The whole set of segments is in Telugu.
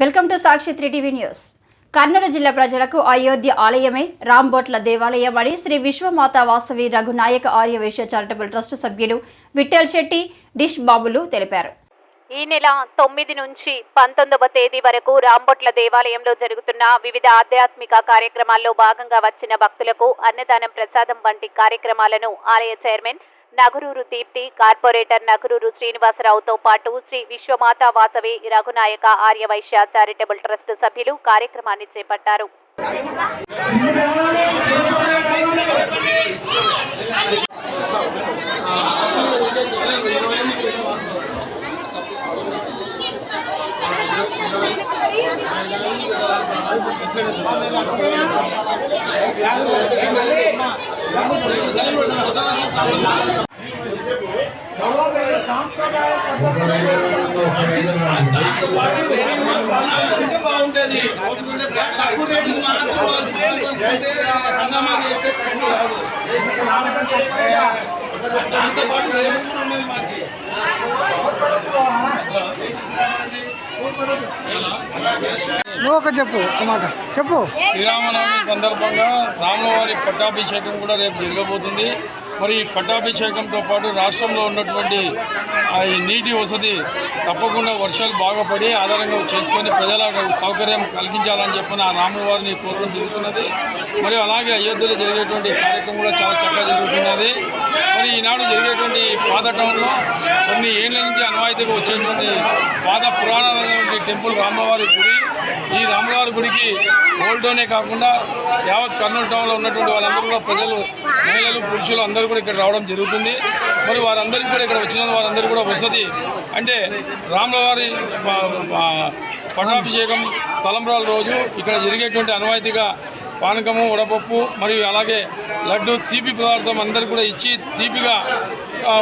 Welcome to Sakshi three TV news. Kurnool జిల్లా ప్రజలకు అయోధ్య ఆలయమే రాంబోట్ల దేవాలయం అని శ్రీ విశ్వమాత వాసవి రఘునాయక ఆర్యవేశ్య చారిటబుల్ ట్రస్ట్ సభ్యులు విఠల్ శెట్టి డిష్ బాబులు తెలిపారు. ఈ నెల తొమ్మిది నుంచి పంతొమ్మిదవ తేదీ వరకు రాంబొట్ల దేవాలయంలో జరుగుతున్న వివిధ ఆధ్యాత్మిక కార్యక్రమాల్లో భాగంగా వచ్చిన భక్తులకు అన్నదానం ప్రసాదం వంటి కార్యక్రమాలను ఆలయ చైర్మన్ నగరూరు దీప్తి కార్పొరేటర్ నగరూరు శ్రీనివాసరావుతో పాటు శ్రీ విశ్వమాత వాసవి రఘునాయక ఆర్యవైశ్య చారిటబుల్ ట్రస్ట్ సభ్యులు కార్యక్రమాన్ని చేపట్టారు. బాగుంటది తక్కువ రేటు మాత్రం దాంతో పాటు రేటు కూడా ఉన్నది మాకు నువ్వు ఒకటి చెప్పు ఒక మాట. చెప్పు. శ్రీరామనవమి సందర్భంగా రామవారి పట్టాభిషేకం కూడా రేపు జరగబోతుంది. మరి ఈ పట్టాభిషేకంతో పాటు రాష్ట్రంలో ఉన్నటువంటి ఈ నీటి వసతి తప్పకుండా వర్షాలు బాగా పడి ఆధారంగా చేసుకొని ప్రజల సౌకర్యం కలిగించాలని చెప్పిన ఆ రాములవారిని కోరడం జరుగుతున్నది. మరియు అలాగే అయోధ్యలో జరిగేటువంటి కార్యక్రమం కూడా చాలా చక్కగా జరుగుతున్నది. మరి ఈనాడు జరిగేటువంటి పాత టౌన్లో కొన్ని ఏళ్ళ నుంచి అనువాయితీగా వచ్చేటువంటి పాత పురాణమైనటువంటి టెంపుల్ రామవారి గుడి ఈ రామవారి గుడికి ఓల్డ్లోనే కాకుండా యావత్ కర్నూలు టౌన్లో ఉన్నటువంటి వాళ్ళందరూ కూడా ప్రజలు మహిళలు పురుషులు అందరూ కూడా ఇక్కడ రావడం జరుగుతుంది. మరి వారందరికీ కూడా ఇక్కడ వచ్చిన వారందరూ కూడా వసతి అంటే రాములవారి ప- పట్టాభిషేకం తలంబ్రాల రోజు ఇక్కడ జరిగేటువంటి అనువాయితీగా పానకము వడపప్పు మరియు అలాగే లడ్డు తీపి పదార్థం అందరికీ కూడా ఇచ్చి తీపిగా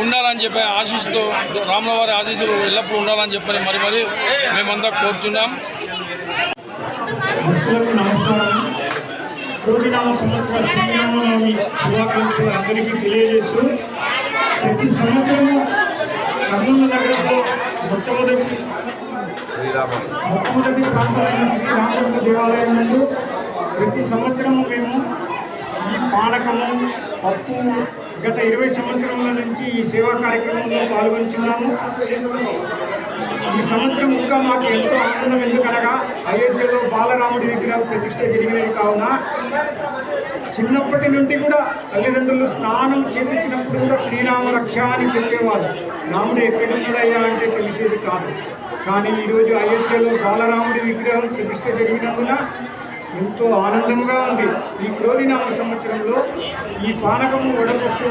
ఉండాలని చెప్పి ఆశిస్తూ రాములవారి ఆశీస్సులు ఎల్లప్పుడూ ఉండాలని చెప్పని మరి మరి మేమంతా కోరుచున్నాం. కోటినామ శుభాకాంక్షలు అందరికీ తెలియజేస్తూ ప్రతి సంవత్సరము కర్నూలు నగరంలో మొట్టమొదటి మొట్టమొదటి ప్రాంతమైన శ్రీరామచంద్ర దేవాలయం నందు ప్రతి సంవత్సరము మేము ఈ పానకము పప్పు గత ఇరవై సంవత్సరముల నుంచి ఈ సేవా కార్యక్రమంలో పాల్గొంటున్నాము. ఈ సంవత్సరం ఇంకా మాకు ఎంతో ఆనందం ఎందుకనగా అయోధ్యలో బాలరాముడి విగ్రహం ప్రతిష్ట జరిగినది కావున చిన్నప్పటి నుండి కూడా తల్లిదండ్రులు స్నానం చేయించినప్పుడు కూడా శ్రీరామ రక్ష అని చెప్పేవారు. రాముడు ఎక్కడున్నాడయ్యా అంటే తెలిసేది కాదు. కానీ ఈరోజు అయోధ్యలో బాలరాముడి విగ్రహం ప్రతిష్ట జరిగినందున ఎంతో ఆనందంగా ఉంది. ఈ క్రోధినామ సంవత్సరంలో ఈ పానకము వడపప్పు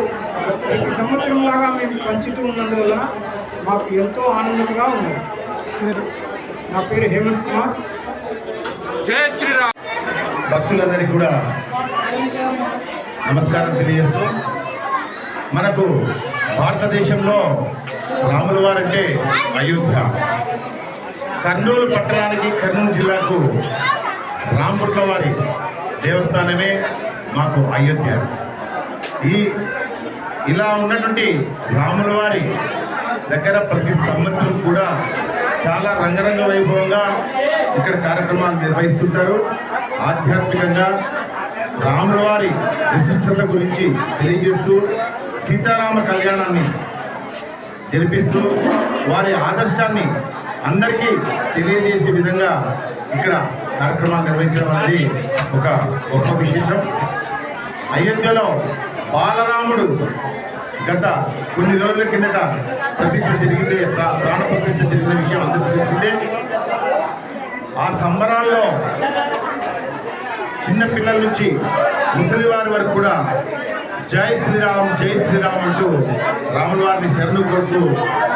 ప్రతి సంవత్సరం లాగా మేము పంచుతూ ఉన్నందువల్ల మాకు ఎంతో ఆనందంగా ఉంది. నా పేరు హేమంత్ కుమార్. భక్తులందరికీ కూడా నమస్కారం తెలియజేస్తూ మనకు భారతదేశంలో రాముల వారంటే అయోధ్య. కర్నూలు పట్టణానికి కర్నూలు జిల్లాకు రాంపుట్ల వారి దేవస్థానమే మాకు అయోధ్య. ఈ ఇలా ఉన్నటువంటి రాముల వారి దగ్గర ప్రతి సంవత్సరం కూడా చాలా రంగరంగ వైభవంగా ఇక్కడ కార్యక్రమాలు నిర్వహిస్తుంటారు. ఆధ్యాత్మికంగా రాముల వారి విశిష్టత గురించి తెలియజేస్తూ సీతారామ కళ్యాణాన్ని జరిపిస్తూ వారి ఆదర్శాన్ని అందరికీ తెలియజేసే విధంగా ఇక్కడ కార్యక్రమాలు నిర్వహించడం అనేది ఒక గొప్ప విశేషం. అయోధ్యలో బాలరాముడు గత కొన్ని రోజుల కిందట ప్రతిష్ట జరిగింది ప్రాణ ప్రతిష్ట జరిగిన విషయం అందరికీ తెలిసిందే. ఆ సంబరాల్లో చిన్న పిల్లల నుంచి ముసలి వారి వరకు కూడా జై శ్రీరామ్ జై శ్రీరామ్ అంటూ రాముల వారిని శరణు కోరుతూ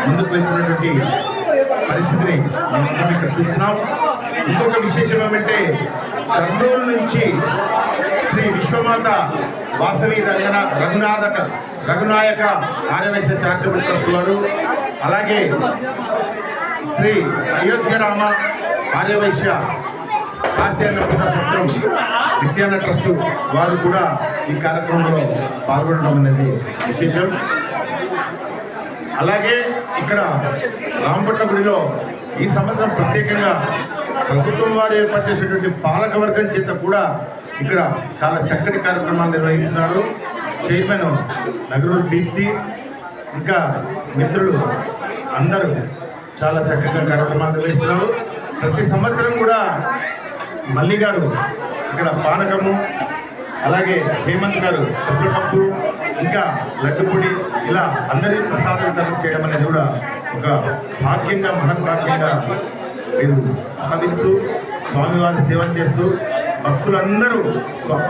ముందుకు వెళ్తున్నటువంటి పరిస్థితిని మనం ఇక్కడ చూస్తున్నాం. ఇంకొక విశేషం ఏమంటే కర్నూలు నుంచి శ్రీ విశ్వమాత వాసవి రంగన రఘునాథక రఘునాయక ఆర్యవేశ చారిటబుల్ ట్రస్ట్ వారు అలాగే శ్రీ అయోధ్య రామ ఆర్యవైశ్య ఆశయాన్న సత్రం నిత్యాన్న ట్రస్ట్ వారు కూడా ఈ కార్యక్రమంలో పాల్గొనడం అనేది విశేషం. అలాగే ఇక్కడ రాంపట్ల గుడిలో ఈ సంవత్సరం ప్రత్యేకంగా ప్రభుత్వం వారు ఏర్పాటు చేసినటువంటి పాలక వర్గం చేత కూడా ఇక్కడ చాలా చక్కటి కార్యక్రమాలు నిర్వహిస్తున్నారు. చైర్మన్ నగరూరు దీప్తి ఇంకా మిత్రులు అందరూ చాలా చక్కగా కార్యక్రమాలు నిర్వహిస్తున్నారు. ప్రతి సంవత్సరం కూడా మల్లి గారు ఇక్కడ పానకము అలాగే హేమంత్ గారు పెసరపప్పు ఇంకా లడ్డుపొడి ఇలా అందరి ప్రసాద వితరణ చేయడం అనేది కూడా ఒక భాగ్యంగా మహన్ భాగ్యంగా మీరు భావిస్తూ స్వామివారి సేవ చేస్తూ భక్తులందరూ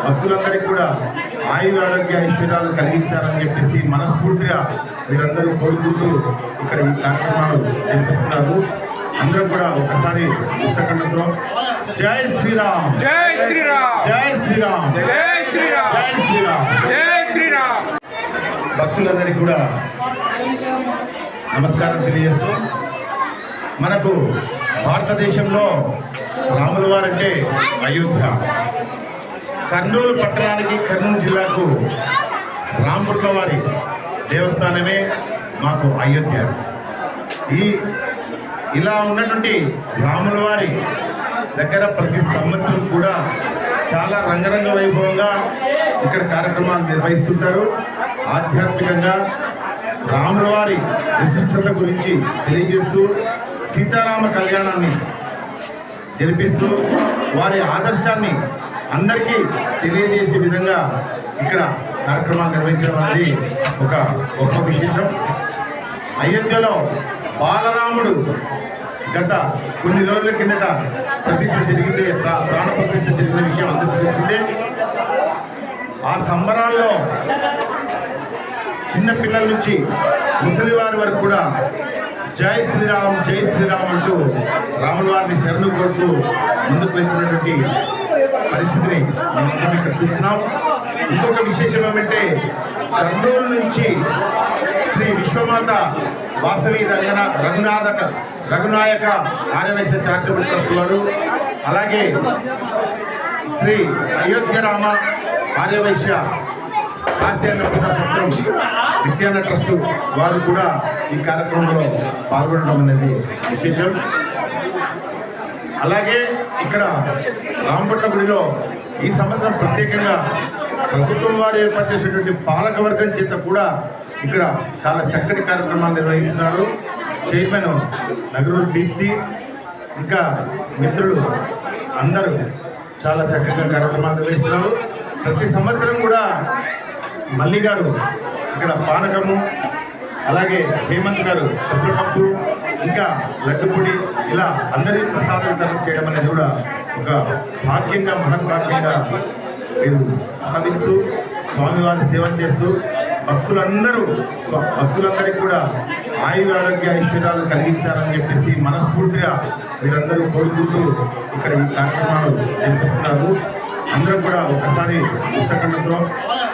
భక్తులందరికీ కూడా ఆయుర ఆరోగ్య ఐశ్వర్యాలు కలిగించాలని చెప్పేసి మనస్ఫూర్తిగా మీరందరూ కోరుకుంటూ ఇక్కడ ఈ కార్యక్రమాలు జరిపిస్తున్నారు. అందరూ కూడా ఒకసారి పుస్తకంలో జై శ్రీరామ్. జై శ్రీరామ్. జై శ్రీరామ్. జై శ్రీరామ్. జై శ్రీరామ్. జై శ్రీరామ్. భక్తులందరికీ కూడా నమస్కారం తెలియజేస్తూ మనకు భారతదేశంలో రాముల వారంటే అయోధ్య. కర్నూలు పట్టణానికి కర్నూలు జిల్లాకు రాంపుట్ల వారి దేవస్థానమే మాకు అయోధ్య. ఈ ఇలా ఉన్నటువంటి రాముల వారి దగ్గర ప్రతి సంవత్సరం కూడా చాలా రంగరంగ వైభవంగా ఇక్కడ కార్యక్రమాలు నిర్వహిస్తుంటారు. ఆధ్యాత్మికంగా రాముల వారి విశిష్టత గురించి తెలియజేస్తూ సీతారామ కళ్యాణాన్ని జరిపిస్తూ వారి ఆదర్శాన్ని అందరికీ తెలియజేసే విధంగా ఇక్కడ కార్యక్రమాలు నిర్వహించడం అనేది ఒక గొప్ప విశేషం. అయోధ్యలో బాలరాముడు గత కొన్ని రోజుల కిందట ప్రతిష్ఠ జరిగింది ప్రాణ ప్రతిష్ఠ జరిగిన విషయం అందరికీ తెలిసిందే. ఆ సంబరాల్లో చిన్నపిల్లల నుంచి ముసలి వారి వరకు కూడా జై శ్రీరామ్ జై శ్రీరామ్ అంటూ రాముల వారిని శరణు కోరుతూ ముందుకు వెళ్తున్నటువంటి పరిస్థితిని మనం ఇక్కడ చూస్తున్నాం. ఇంకొక విశేషం ఏమంటే కర్నూలు నుంచి శ్రీ విశ్వమాత వాసవి రంగన రఘునాథక రఘునాయక ఆర్యవేశ చారిటబుల్ ట్రస్ట్ వారు అలాగే శ్రీ అయోధ్య రామ ఆర్యవైశ్య ఆశ్చర్య సత్రం నిత్యాన్న ట్రస్ట్ వారు కూడా ఈ కార్యక్రమంలో పాల్గొనడం అనేది విశేషం. అలాగే ఇక్కడ రాంపట్ల గుడిలో ఈ సంవత్సరం ప్రత్యేకంగా ప్రభుత్వం వారు ఏర్పాటు చేసినటువంటి పాలక వర్గం చేత కూడా ఇక్కడ చాలా చక్కటి కార్యక్రమాలు నిర్వహిస్తున్నారు. చైర్మన్ నగరూరు దీప్తి ఇంకా మిత్రులు అందరూ చాలా చక్కగా కార్యక్రమాలు నిర్వహిస్తున్నారు. ప్రతి సంవత్సరం కూడా మల్లి గారు ఇక్కడ పానకము అలాగే హేమంత్ గారు పెసరపప్పు ఇంకా లడ్డుపొడి ఇలా అందరి ప్రసాద వితరణ చేయడం అనేది కూడా ఒక భాగ్యంగా మహద్భాగ్యంగా మీరు భావిస్తూ స్వామివారి సేవ చేస్తూ భక్తులందరూ భక్తులందరికీ కూడా ఆయుర ఆరోగ్య ఐశ్వర్యాలు కలిగించాలని చెప్పేసి మనస్ఫూర్తిగా మీరందరూ కోరుకుంటూ ఇక్కడ ఈ కార్యక్రమాలు జరిపిస్తున్నారు అందరూ కూడా ఒకసారి పుస్తకంలో